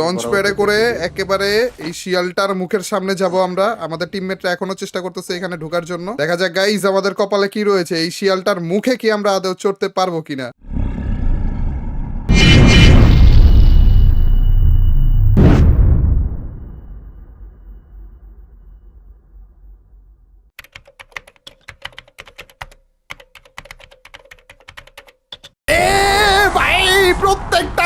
Launch প্যাডে করে একেবারে এই শিয়ালটার মুখের সামনে যাব আমরা। আমাদের টিমমেটরা এখনও চেষ্টা করতেছে এখানে ঢোকার জন্য। দেখা যাক গাইজ আমাদের কপালে কি রয়েছে? এই শিয়ালটার মুখে কি আমরা আদৌ চড়তে পারব কিনা?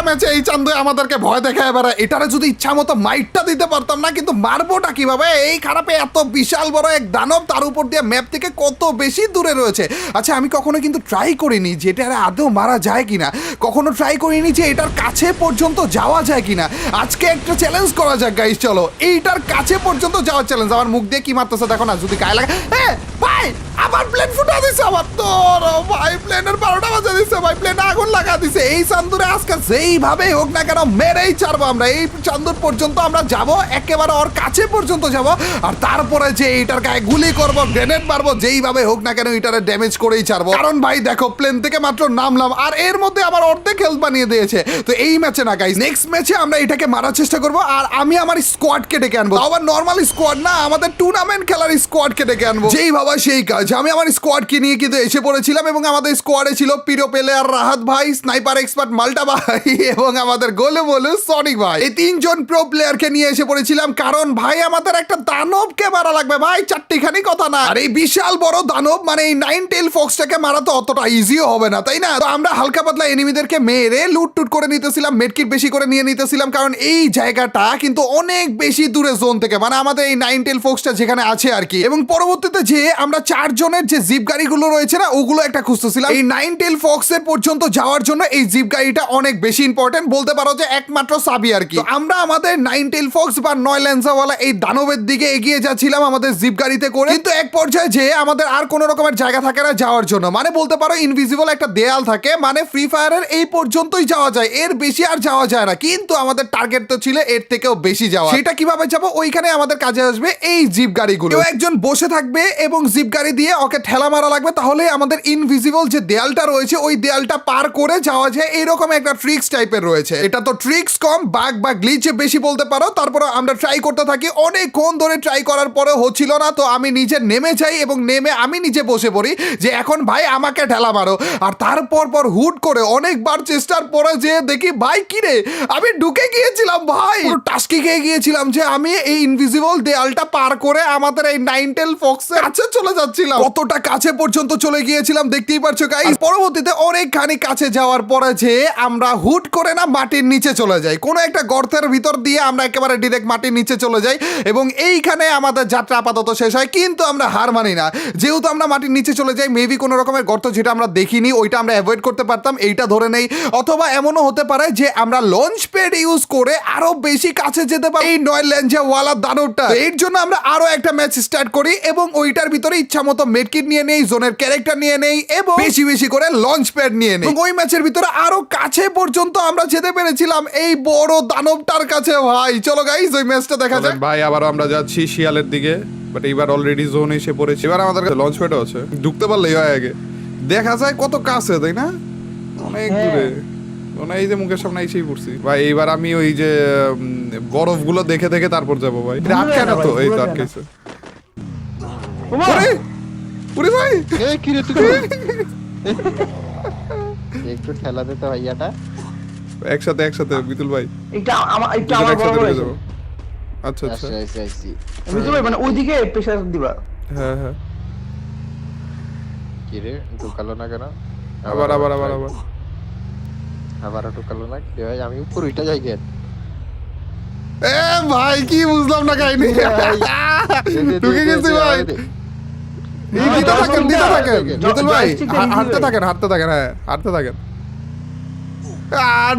ম্যাচে এই চান্দু আমাদেরকে ভয় দেখায় এবারে এটারে যদি ইচ্ছা মতো মাইটটা দিতে পারতাম না কিন্তু মারবোটা কীভাবে? এই খারাপে এত বিশাল বড় এক দানব তার উপর দিয়ে ম্যাপ থেকে কত বেশি দূরে রয়েছে। আচ্ছা আমি কখনো কিন্তু ট্রাই করিনি যে এটারে আদৌ মারা যায় কিনা। কখনো ট্রাই করিনি যে এটার কাছে পর্যন্ত যাওয়া যায় কিনা। আজকে একটা চ্যালেঞ্জ করা যাক গাইস চলো। এইটার কাছে পর্যন্ত যাওয়ার চ্যালেঞ্জ আমার মুখ দিয়ে কি মারতেছে দেখো না যদি গায়ে লাগে এ, ভাই আমার প্লেন ফুটা দিছে আমার তোর। ভাই প্লেনের বারোটা বাজে দিছে ভাই প্লেনে আগুন লাগা দিছে। এই চান্দুরে আজকে যেইভাবে হোক না কেন মেরেই ছাড়বো আমরা। এই চান্দুর পর্যন্ত আমরা যাব, একেবারে ওর কাছে পর্যন্ত যাব। আর তারপরে যে এইটার গায়ে গুলি করব গ্রেনেড মারবো, যেইভাবে হোক না কেন এটারে ড্যামেজ করেই ছাড়বো। কারণ ভাই দেখো প্লেন থেকে মাত্র নামলাম, আর এর মধ্যে আমার অর্ধেক হেলথ বানিয়ে দিয়েছে। তো এই ম্যাচে না গাইস নেক্সট ম্যাচে আমরা এটাকে মারার চেষ্টা করব, আর আমি আমার স্কোয়াডকে ডেকে আনব। আবার নর্মাল স্কোয়াড না, আমাদের টুর্নামেন্ট খেলার স্কোয়াডকে ডেকে আনব। যেই ভাবা সেই কাজ, আমি আমার স্কোয়াডকে নিয়ে কিন্তু এসে পড়েছিলাম, এবং আমাদের স্কোয়াডে ছিল পিরো পেলে আর রাহাত ভাই স্নাইপার এক্সপার্ট মাল্টা ভাই। এবং আমাদের গোলে বলু সনিক ভাই। এই তিনজন প্রো প্লেয়ারকে নিয়ে এসে পড়েছিলাম, কারণ ভাই, আমাদের একটা দানবকে মারা লাগবে। ভাই, চারটিখানি কথা না। আর এই বিশাল বড় দানব মানে এই নাইন টেল ফক্সটাকে মারা তো অতটা ইজিও হবে না, তাই না? তো আমরা হালকা পাতলা এনিমিদেরকে মেরে লুট টুট করে নিতেছিলাম মেডকিট বেশি করে নিয়ে নিতেছিলাম, কারণ এই জায়গাটা কিন্তু অনেক বেশি দূরে জোন থেকে মানে আমাদের এই নাইন টেল ফক্সটা যেখানে আছে আর কি। এবং পরবর্তীতে যে আমরা চারজনের যে জিপ গাড়িগুলো রয়েছে না, ওগুলো একটা খুঁজতেছিলাম। এই নাইন টেল ফক্সের পর্যন্ত যাওয়ার জন্য এই জিপ গাড়িটা অনেক বেশি ইম্পর্টেন্ট বলতে পারো যে একমাত্র সাবি আর কি। আমরা আমাদের নাইন টেল ফক্স বা নয় ল্যান্সাওয়ালা এই দানবের দিকে এগিয়ে যাচ্ছিলাম আমাদের জিপ গাড়িতে করে। কিন্তু এক পর্যায়ে যে আমাদের আর কোনো রকমের জায়গা থাকে না যাওয়ার জন্য। মানে বলতে পারো ইনভিজিবল একটা দেয়াল থাকে মানে ফ্রি ফায়ারের এই পর্যন্তই যাওয়া যায়। এর বেশি আর যাওয়া যায় না। কিন্তু আমাদের টার্গেট তো ছিল এর থেকেও বেশি যাওয়া সেটা কীভাবে যাব? ওইখানে আমাদের কাজে আসবে এই জিপ গাড়িগুলো। একজন বসে থাকবে এবং জিপ গাড়ি দিয়ে ওকে ঠেলা মারা লাগবে। তাহলে আমাদের ইনভিজিবল যে দেয়ালটা রয়েছে, ওই দেয়ালটা পার করে যাওয়া যায়। এইরকম একটা ট্রিক্স টাইপের রয়েছে। এটা তো ট্রিক্স কম বাগ বা গ্লিচে বেশি বলতে পারো। তারপর আমরা ট্রাই করতে থাকি। অনেকক্ষণ ধরে ট্রাই করার পরে হচ্ছিল না। তো আমি নিজে নেমে যাই এবং নেমে আমি নিজে বসে পড়ি যে, এখন ভাই আমাকে ঠেলা মারো। আর তারপর পর হুট করে অনেকবার চেষ্টার পরে যে দেখি, ভাই কিরে আমি ঢুকে গিয়েছিলাম, ভাই! টাস্কি খেয়ে গিয়েছিলাম যে, আমি এই ইনভিজিবল দেয়ালটা পার করে আমাদের এই নাইনটেল ফক্সের কাছে চলে যাচ্ছিলাম। কতটা কাছে পর্যন্ত চলে গিয়েছিলাম, দেখতেই পারছ গাইস পরবর্তীতে অনেকখানি কাছে যাওয়ার পরে যে, আমরা হুট করে না মাটির নিচে চলে যাই কোনো একটা গর্তের ভিতর দিয়ে আমরা একেবারে ডিরেক্ট মাটির নিচে চলে যাই এবং এইখানে আমাদের যাত্রা আপাতত শেষ হয়, কিন্তু আমরা হার মানি না। যেহেতু আমরা মাটির নিচে চলে যাই মেবি কোনো রকমের গর্ত যেটা আমরা দেখিনি, ওইটা আমরা অ্যাভয়েড করতে পারতাম, এইটা ধরে নেই। অথবা এমনও হতে পারে যে আমরা লঞ্চ প্যাড ইউজ করে আরও বেশি কাছে যেতে পারি। এই নয় লেঞ্জা ওয়ালা দানবটা। এর জন্য আমরা আরও একটা ম্যাচ স্টার্ট করি এবং ওইটার ভিতরে ইচ্ছা মতো মেডকিট নিয়ে নেই, জোনের ক্যারেক্টার নিয়ে নেই এবং বেশি বেশি করে লঞ্চ প্যাড নিয়ে নেই। ওই ম্যাচের ভিতরে আরও কাছে পর্যন্ত আমরা যেতে পেরেছিলাম এই বড় দানবটার কাছে ভাই। চলো গাইজ ওই ম্যাচটা দেখা যাক। ভাই আবার আমরা যাচ্ছি শিয়ালের দিকে। বাট এইবার অলরেডি জোন এসে পড়েছে। এবার আমাদের কাছে লঞ্চ প্যাডও আছে। ঢুকতে পারলেই হয় আগে। দেখা যায় কত কাছে তাই না? অনেক দূরে। মানে এই যে মুখের সামনে এসেই পড়ছি। ভাই এইবার আমি ওই যে বরফগুলো দেখে দেখে তারপর যাব ভাই। এটা আটকে না তো এই তো আটকেছে ওরে! ওরে ভাই! এ কি রে তুই একটু ঠেলা দে তো ভাইয়াটা। একসাথে একসাথে বিতুল ভাই। এটা আমার একটু আমার বড় ঢুকে আচ্ছা আচ্ছা আচ্ছা। আচ্ছা আচ্ছা। বুঝতে পারবে মানে ওইদিকে প্রেসার দিবা। হ্যাঁ হ্যাঁ। কি রে ঢুকালো না কেন? আবার আবার আবার আবার আবার। ঢুকালো না? কি হয় আমি উপর উঠে যাই কেন এ ভাই কি বুঝলাম না কাহিনী। ঢুকে গেছি ভাই। এই দিতে থাকেন দিতে থাকেন। বিতুল ভাই হাঁটতে থাকেন হাঁটতে থাকেন হ্যাঁ হাঁটতে থাকেন।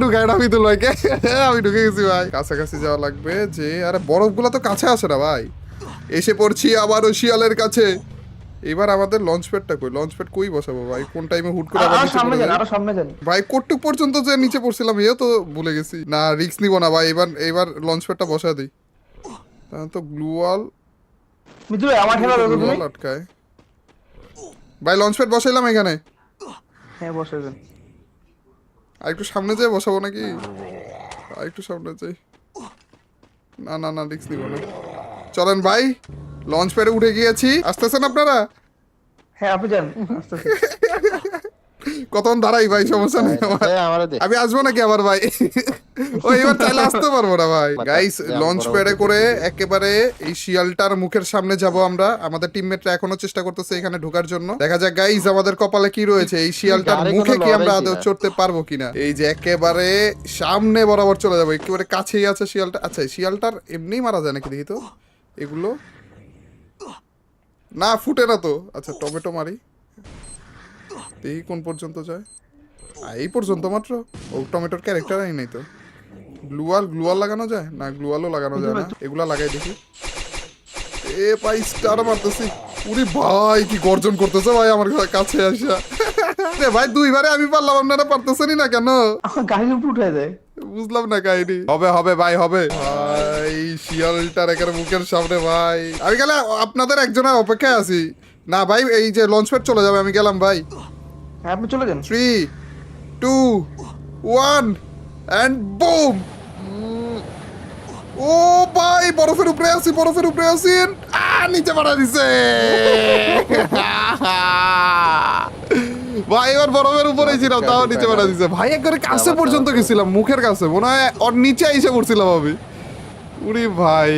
ঢুকাই না বিতুল ভাইকে আমি ঢুকে গেছি ভাই। কাছাকাছি যাওয়া লাগবে। যে আরে বরফগুলো তো কাছে আসে না ভাই। এসে পড়ছি আবারও শিয়ালের কাছে। এবার আমাদের লঞ্চ প্যাডটা কই? লঞ্চ প্যাড কই বসাবো ভাই? কোন টাইমে হুট করে আবার সামনে যান আরও সামনে যান। ভাই কটুক পর্যন্ত যে নিচে পড়ছিলাম এও তো ভুলে গেছি। না রিস্ক নিব না ভাই। এবার এবার লঞ্চ প্যাডটা বসা দিই। তাহলে তো গ্লু ওয়াল মিতু আমার খেলা দাও তুমি। আটকায়। ভাই লঞ্চ প্যাড বসাইলাম এখানে। হ্যাঁ বসে যান আর একটু সামনে যাই বসাবো নাকি? আর একটু সামনে যাই না না না রিক্স নিব না। চলেন ভাই লঞ্চ প্যাডে উঠে গিয়েছি। আসতেছেন আপনারা? হ্যাঁ আপনি যান। আস্তে আস্তে। কতক্ষণ দাঁড়াই ভাই? সমস্যা নেই আমারে। দে। আমি আসব নাকি আবার ভাই? ও এবার চাইলে আসতে পারব না ভাই। গাইস লঞ্চ প্যাডে করে একেবারে এই শিয়ালটার মুখের সামনে যাব আমরা। আমাদের টিমমেটরা এখনও চেষ্টা করতেছে এখানে ঢোকার জন্য। দেখা যাক গাইস আমাদের কপালে কি রয়েছে? এই শিয়ালটার মুখে কি আমরা আদৌ চড়তে পারব কিনা? এই যে একেবারে সামনে বরাবর চলে যাব। একেবারে কাছেই আছে শিয়ালটা। আচ্ছা শিয়ালটার এমনিই মারা যায় নাকি দেখি তো? এগুলো? না ফুটে না তো। আচ্ছা টমেটো মারি। দেখি কোন পর্যন্ত যায়? এই পর্যন্ত মাত্র? ও টমেটোর ক্যারেক্টারই নেই তো। গ্লুয়াল গ্লুয়াল লাগানো যায়? না গ্লুয়ালও লাগানো যায় না। এগুলা লাগাই দেখি। এ ভাই স্টার মারতেছি। উরি ভাই কি গর্জন করতেছে ভাই আমার কাছে আসা। রে ভাই দুইবারে আমি পারলাম আপনারা পারতেছেনই না কেন? উপর উঠে যায় বুঝলাম না কাহিনী। হবে হবে ভাই হবে। ভাই শিয়ালটার একের মুখের সামনে ভাই। আমি গেলে আপনাদের একজনের অপেক্ষায় আছি। না ভাই এই যে লঞ্চ প্যাড চলে যাবে আমি গেলাম ভাই। হ্যাঁ আপনি চলে যান। Three two one and boom ও ভাই, বরফের উপরে আছি, বরফের উপরে আছি। নিচে মারা দিছে। ভাই, এবার বরফের উপরে ছিলাম তাও নিচে মারা দিছে। ভাই, একবারে কাছে পর্যন্ত গেছিলাম, মুখের কাছে। মনে হয় ওর নিচে এসে পড়ছিলাম আমি। উরি ভাই।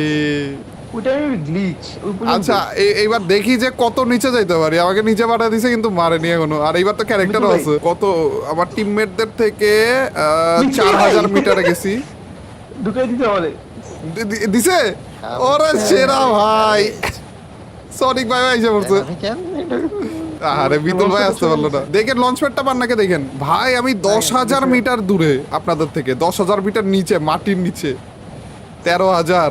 ওইটা আমি গ্লিচ আচ্ছা এই- এইবার দেখি যে কত নিচে যাইতে পারি। আমাকে নিচে পাঠা দিছে কিন্তু মারেনি এখনও। আর এইবার তো ক্যারেক্টারও আছে। কত আমার টিমমেটদের থেকে চার। হাজার মিটারে গেছি। ঢুকে দিতে হবে। দিছে? ওরে সেরা ভাই। সনিক ভাই ভাই এসে কেন আরে বিতুল ভাই আসতে পারল না। দেখেন লঞ্চ প্যাডটা পান্নাকে দেখেন? ভাই আমি দশ হাজার মিটার দূরে আপনাদের থেকে। দশ হাজার মিটার নিচে মাটির নিচে। তেরো হাজার।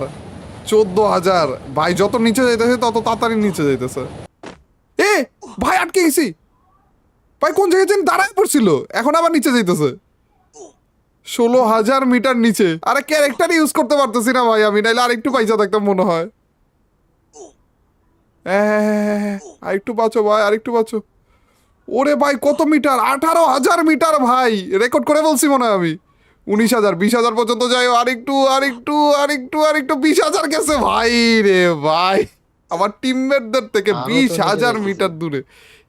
চোদ্দ হাজার। ভাই, যত নিচে যাইতেছে, তত তাড়াতাড়ি নিচে যাইতেছে। এ, ভাই, আটকে গেছি। ভাই, কোন জায়গায় যেন দাঁড়ায় পড়ছিল? এখন আবার নিচে যাইতেছে। ষোলো হাজার মিটার নিচে। আরে ক্যারেক্টার ইউজ করতে পারতেছি না ভাই আমি, নাইলে আরেকটু পয়সা থাকতাম মনে হয়। হ্যাঁ আরেকটু বাঁচো ভাই, আরেকটু বাঁচো। ওরে ভাই, কত মিটার? আঠারো হাজার মিটার ভাই রেকর্ড করে বলছি মনে হয় আমি। উনিশ হাজার বিশ হাজার পর্যন্ত যাই আরেকটু আরেকটু আরেকটু আরেকটু বিশ হাজার গেছে। ভাই রে ভাই আমার টিমমেটদের থেকে বিশ হাজার মিটার দূরে।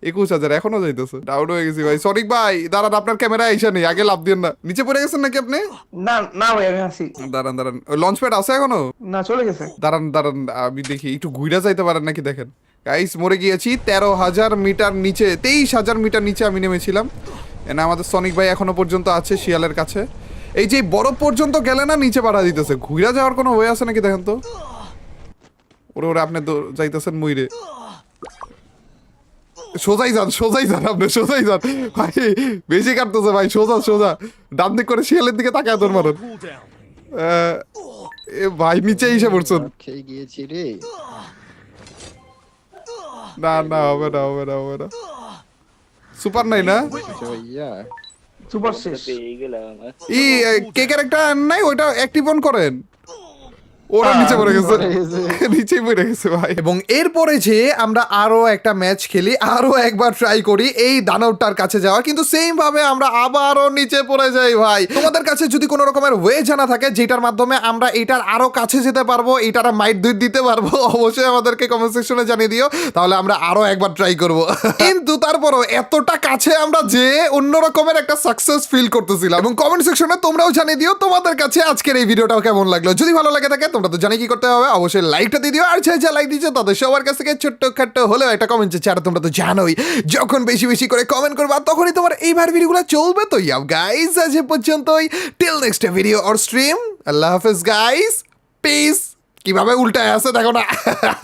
একুশ হাজার এখনও যাইতেছে। ডাউন হয়ে গেছি ভাই। সনিক ভাই দাঁড়ান আপনার ক্যামেরা আইসা নেই। আগে লাভ দিন না। নিচে পড়ে গেছেন নাকি আপনি? না না ভাই আমি আসি দাঁড়ান দাঁড়ান। লঞ্চ প্যাড আছে এখনও? না চলে গেছে। দাঁড়ান দাঁড়ান আমি দেখি। একটু ঘুরে যাইতে পারেন নাকি দেখেন। গাইস মরে গিয়েছি। তেরো হাজার মিটার নিচে তেইশ হাজার মিটার নিচে আমি নেমেছিলাম। এনা আমাদের সনিক ভাই এখনও পর্যন্ত আছে শিয়ালের কাছে। এই যে বরফ পর্যন্ত গেলে না নিচে বাড়া দিতেছে। ঘুরে যাওয়ার কোনো ওয়ে আছে নাকি দেখেন তো? ওরে ওরে আপনি দৌ- যাইতেছেন মুইরে সোজাই যান সোজাই যান আপনি সোজাই যান। ভাই বেশি কাটতেছে ভাই সোজা সোজা। ডান দিক করে শিয়ালের দিকে তাকায় তোর মারুন এ ভাই নিচে এসে পড়ছেন। খেয়ে গিয়েছি রে। না না হবে না হবে না হবে না। সুপার নাই না? সুপার শেষ। ই এ, কে ক্যারেক্টার নাই? ওইটা অ্যাক্টিভ অন করেন। ওরা নিচে পড়ে গেছে। নিচেই পড়ে গেছে ভাই। এবং এরপরে যে আমরা আরও একটা ম্যাচ খেলি আরও একবার ট্রাই করি এই দানবটার কাছে যাওয়ার। কিন্তু সেম ভাবে আমরা আবারও নিচে পড়ে যাই ভাই। তোমাদের কাছে যদি কোনো রকমের ওয়ে জানা থাকে যেটার মাধ্যমে আমরা এটার আরও কাছে যেতে পারব এটার মাইট দুই দিতে পারব অবশ্যই আমাদেরকে কমেন্ট সেকশনে জানিয়ে দিও। তাহলে আমরা আরও একবার ট্রাই করব। কিন্তু তারপরও এতটা কাছে আমরা যে অন্য রকমের একটা সাকসেস ফিল করতেছিলাম। এবং কমেন্ট সেকশনে তোমরাও জানিয়ে দিও তোমাদের কাছে আজকের এই ভিডিওটাও কেমন লাগল। যদি ভালো লাগে থাকে তোমরা তো জানি কি করতে হবে। অবশ্যই লাইকটা দিয়ে দিও, আর যে যা লাইক দিচ্ছে তাদের সবার কাছ থেকে ছোট্ট খাট্ট হলেও একটা কমেন্ট চাচ্ছি তোমরা তো জানোই, যখন বেশি বেশি করে কমেন্ট করবা, তখনই তোমার এই ভার ভিডিওগুলো চলবে। তো ইয়াও গাইস আজ পর্যন্তই। Till next video or stream আল্লাহ হাফেজ গাইস পিস কীভাবে উল্টায় আছে, দেখো না।